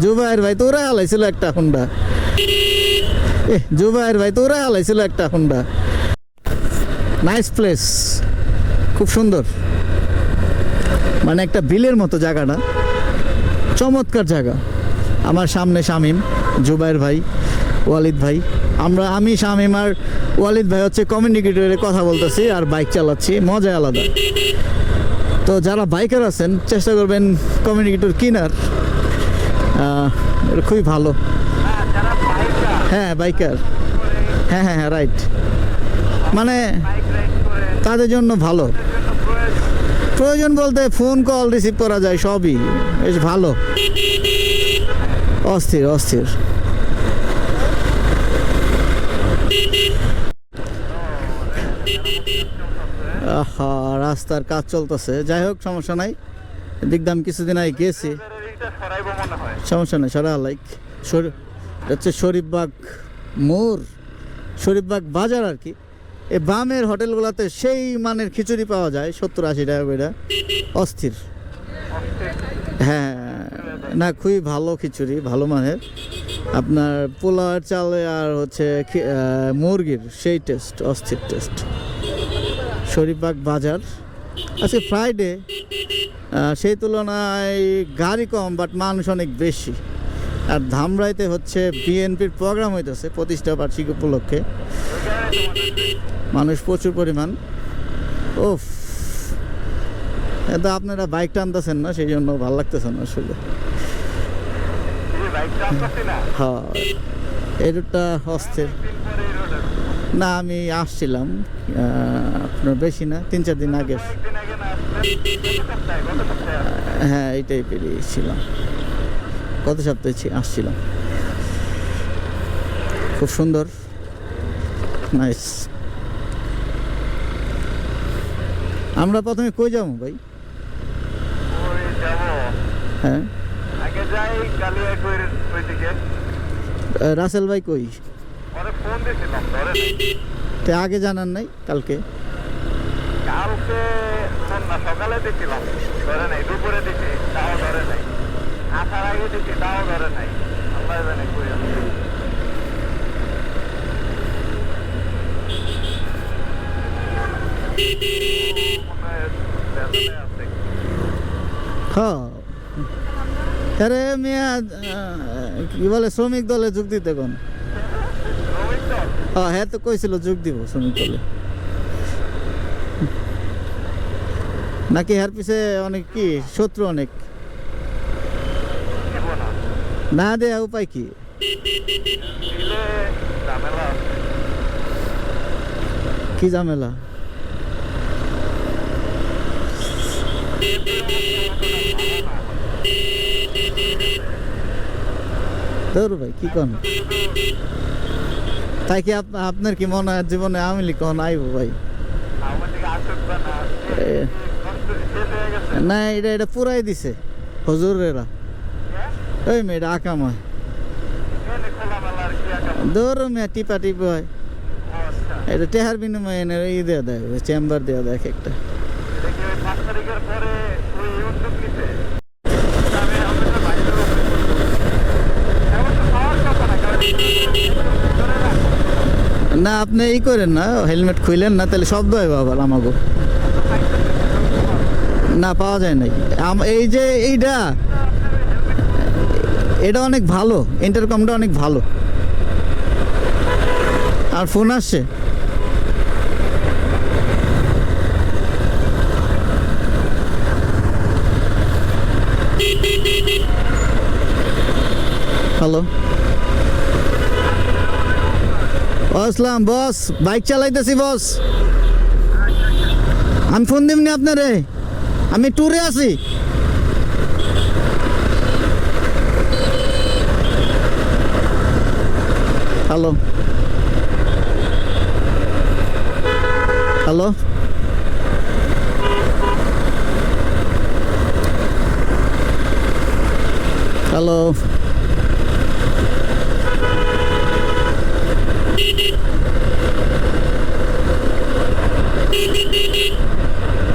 জুবাইর ভাই, তোরা হালাইছিল একটা হুন্ডা। জুবাইর ভাই, তোরা হালাইছিল একটা হুন্ডা। নাইস প্লেস খুব সুন্দর। মানে একটা বিলের মতো জায়গাটা। চমৎকার জায়গা। আমার সামনে শামিম, জুবাইর ভাই, ওয়ালিদ ভাই। আমরা, আমি, শামিম আর ওয়ালিদ ভাই হচ্ছে কমিউনিকেটরে কথা বলতেছি আর বাইক চালাচ্ছি। মজা আলাদা। তো যারা বাইকার আছেন, চেষ্টা করবেন কমিউনিকেটর কিনার। খুবই ভালো। হ্যাঁ বাইকার হ্যাঁ হ্যাঁ হ্যাঁ রাইট মানে তাদের জন্য ভালো। প্রয়োজন বলতে ফোন কল রিসিভ করা যায়, সবই। বেশ ভালো। অস্থির অস্থির। রাস্তার কাজ চলতেছে। যাই হোক, সমস্যা নাই। দাম কিছুদিন আগে গেছি। সমস্যা নেই সারা লাইক হচ্ছে শরীফবাগ মোড়। শরীফবাগ বাজার আর কি। এই বামের হোটেলগুলোতে সেই মানের খিচুড়ি পাওয়া যায়, সত্তর আশি টাকা করে। অস্থির। হ্যাঁ না, খুবই ভালো খিচুড়ি, ভালো মানের। আপনার পোলাওয়ের চালে আর হচ্ছে মুরগির সেই টেস্ট অস্থির টেস্ট শরীফবাগ বাজার। আজকে ফ্রাইডে সেই তুলনায় গাড়ি কম বাট মানুষ অনেক বেশি। আর ধামরাইতে হচ্ছে বিএনপির প্রোগ্রাম হইতেছে, প্রতিষ্ঠা বার্ষিক উপলক্ষে। মানুষ প্রচুর পরিমাণ। ওফ এটা আপনারা বাইক টানতেছেন না, সেই জন্য ভালো লাগতেছে না আসলে। হ্যাঁ অস্থির। না, আমি আসছিলাম আপনার বেশি না, তিন চার দিন আগে। হ্যাঁ এইটাই পেরিয়েছিলাম গত সপ্তাহে আসছিলাম খুব সুন্দর। নাইস আমরা প্রথমে কই যাব ভাই? হ্যাঁ। রাসেল ভাই কই? আগে জানান নাই কালকে? কালকে না সকালে দিয়েছিলাম ধরে নাই দুপুরে দিছি তাও ধরে নাই। আসার আগে দিছি তাও ধরে নাই। আল্লাহ জানে কই হয়। আরে মিয়া কি বলে শ্রমিক দলে যোগ দিতে কোন? হ্যাঁ হ্যাঁ তো কইছিল যোগ দিব শ্রমিক দলে। নাকি এর পিছে অনেক কি শত্রু অনেক না। দেয়া উপায় কি। কি ঝামেলা ধরু ভাই কি কোন তাই কি আপ- আপনার কি মনে হয় জীবনে আমি কখন আইব ভাই না এটা এটা পুরাই দিছে হজুরেরা হ্যাঁ? ওই মেয়েটা আকাময় এনে খোলামেলা আর কি আঁকা- ধরো মেয়ে টিপা টিপ হয়। এটা টেহার বিনিময়ে এনে ই দেওয়া দেয় চেম্বার দেওয়া দেয় একটা না, আপনি ই করেন না হেলমেট খুইলেন না তাহলে শব্দ হয় আবার আমাকে না, পাওয়া যায় নাই। এই যে এইটা এটা অনেক ভালো, ইন্টারকমটা অনেক ভালো। আর ফোন আসছে? হ্যালো? আসলাম বস, বাইক চালাইতেছি, বস। আমি ফোন দিমনি আপনারে। আমি ট্যুরে আছি। হ্যালো হ্যালো হ্যালো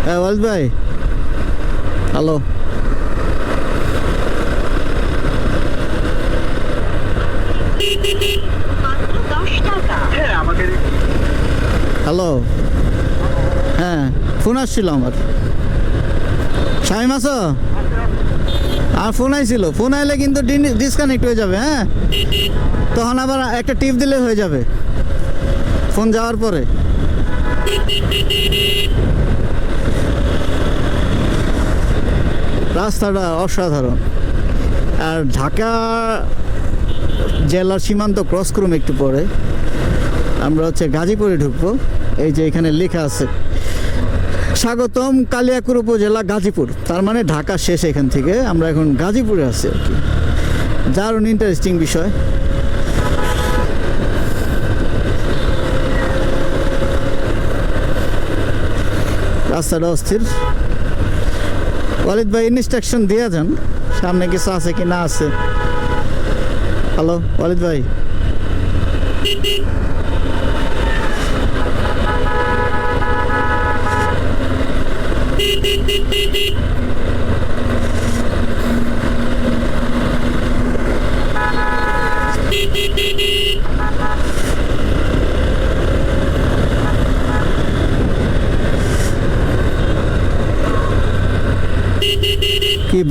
হ্যাঁ ওয়ালিদ ভাই। হ্যালো হ্যালো হ্যাঁ ফোন আসছিল আমার। শাহিম আছো? আর ফোন আইছিল। ফোন আইলে কিন্তু ডিসকানেক্ট হয়ে যাবে হ্যাঁ? তখন আবার একটা টিপ দিলে হয়ে যাবে। ফোন যাওয়ার পরে। রাস্তাটা অসাধারণ। আর ঢাকা জেলার সীমান্ত ক্রস করুম একটু পরে। আমরা হচ্ছে গাজীপুরে ঢুকবো। এই যে এখানে লেখা আছে, স্বাগতম কালিয়াকুর উপজেলা গাজীপুর। তার মানে ঢাকা শেষ এখান থেকে। আমরা এখন গাজীপুরে আছি আর কি। দারুণ ইন্টারেস্টিং বিষয়। রাস্তাটা অস্থির। ওয়ালিদ ভাই ইনস্ট্রাকশন দিয়ে যান। সামনে কিছু আছে কি না আছে। হ্যালো ওয়ালিদ ভাই কি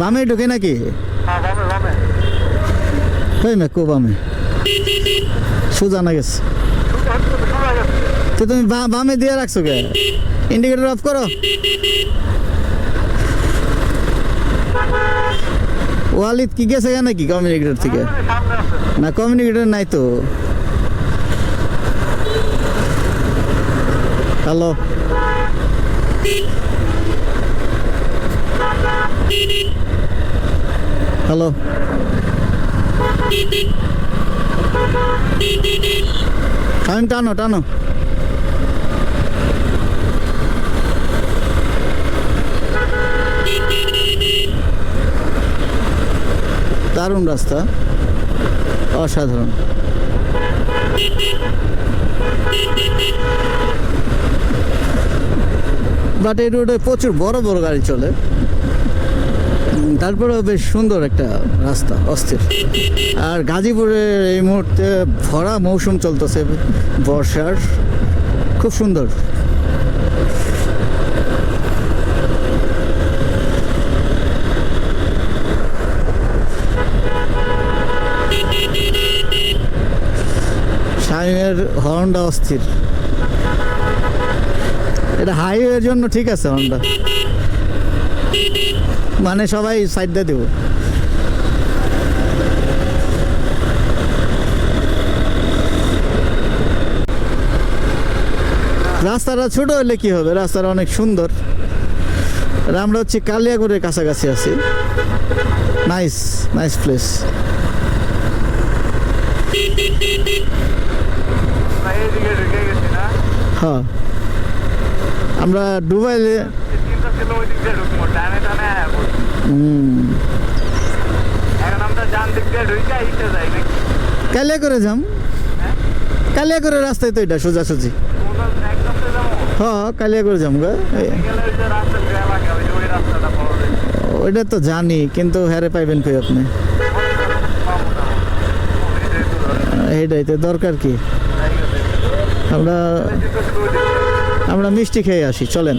বামে ঢোকে নাকি? হ্যাঁ কই মে কো বামে? সোজা না গেছে। হয়ে তো তুমি বামে দিয়ে রাখছো কে? ইন্ডিকেটর অফ করো। ওয়ালিদ কি গেছে কেন নাকি কমিউনিকেটর থেকে? না কমিউনিকেটর নাই তো। হ্যালো হ্যালো টানো টানো দারুণ রাস্তা। অসাধারণ। বাট এই রোডে প্রচুর বড় বড় গাড়ি চলে। তারপরেও বেশ সুন্দর একটা রাস্তা, অস্থির। আর গাজীপুরের এই মুহূর্তে ভরা মৌসুম চলতেছে বর্ষার। খুব সুন্দর। শাইনের হর্নটা অস্থির। এটা হাইওয়ের জন্য ঠিক আছে হর্নটা। মানে সবাই সাইড দিয়ে দেবো। রাস্তাটা ছোট হলে কি হবে? রাস্তাটা অনেক সুন্দর। আর আমরা হচ্ছে কালিয়াগুড়ের কাছাকাছি আছি। নাইস নাইস প্লেস হ্যাঁ। আমরা ডুবাইলে ছিল ওই দিক দিয়ে ঢুকবো ডানে ডানে আয়া পড়ছি। এখন আমরা ডান দিক দিয়ে ঢুকে ইটে যাই নাকি? কালিয়া করে যাম। কালিয়া করে রাস্তায় তো এটা তো যাব। হ্যাঁ কালিয়া করে যাম গা। ওইটা তো জানি কিন্তু হ্যারে পাইবেন কই আপনি? এইটাই তো দরকার কি? আমরা। আমরা মিষ্টি খেয়ে আসি চলেন।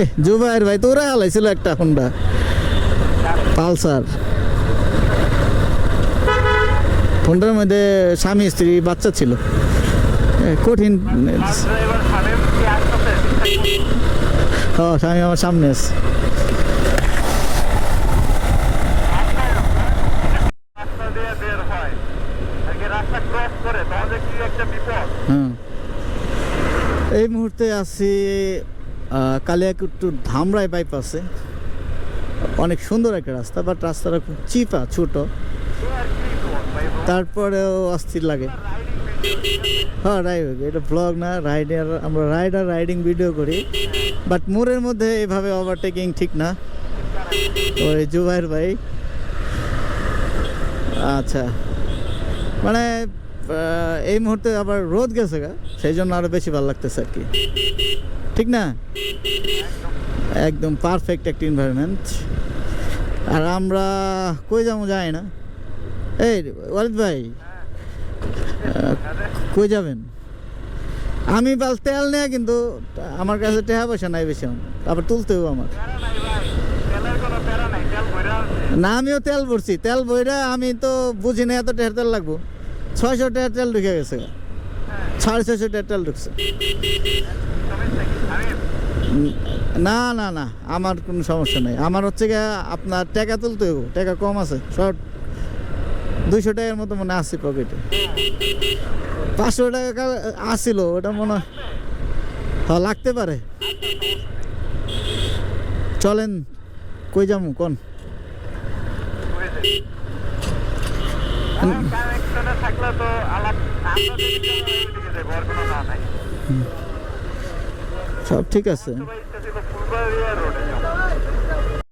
এ জুবাইর ভাই তো ওরা হালাইছিল একটা হোন্ডা। পালসার। হোন্ডার মধ্যে স্বামী, স্ত্রী, বাচ্চা ছিল। কঠিন। হ্যাঁ স্বামী আমার সামনে আছে। এই মুহূর্তে আছি আহ, কালিয়াকুট্টুর ধামরাই বাইপাসে অনেক সুন্দর একটা রাস্তা বাট রাস্তাটা খুব চিপা ছোট। তারপরেও অস্থির লাগে। হ্যাঁ রাইড এটা ব্লগ না রাইডার আমরা রাইডার রাইডিং ভিডিও করি। বাট মোড়ের মধ্যে এভাবে ওভারটেকিং ঠিক না। ওই জুবাইর ভাই। আচ্ছা। মানে এই মুহূর্তে আবার রোদ গেছে গা সেই জন্য আরও বেশি ভালো লাগতেছে আর কি। ঠিক না? একদম পারফেক্ট একটা এনভায়রনমেন্ট আর আমরা কই যাব যাই না। এই ওয়ালিদ ভাই কই যাবেন? আমি বাল তেল নেয়া কিন্তু আমার কাছে টেহা পয়সা নাই বেশি। তারপর তুলতেও আমার। প্যারা নাই ভাই তেলের কোনো প্যারা নাই তেল ভরে আছে না, আমিও তেল ভরছি। তেল ভইরা আমি তো বুঝি না এত টেহার তেল লাগবো। ছয়শো টাকার তেল ঢুকে গেছে। সাড়ে ছয়শো টাকার তেল ঢুকছে সমস্যা কি আমি উম, না না না আমার কোনো সমস্যা নেই। আমার হচ্ছে গিয়ে আপনার টাকা তুলতে হইব টাকা কম আছে শর্ট দুইশো টাকার মতো মনে আছে পকেটে। পাঁচশো টাকা আসছিল ওটা মনে হয় হ্যাঁ লাগতে পারে। চলেন কই যামু কোন? থাকলে তো আলাপ আমরা যদি ওইদিকে যাব আর কোনো না নাই সব ঠিক আছে।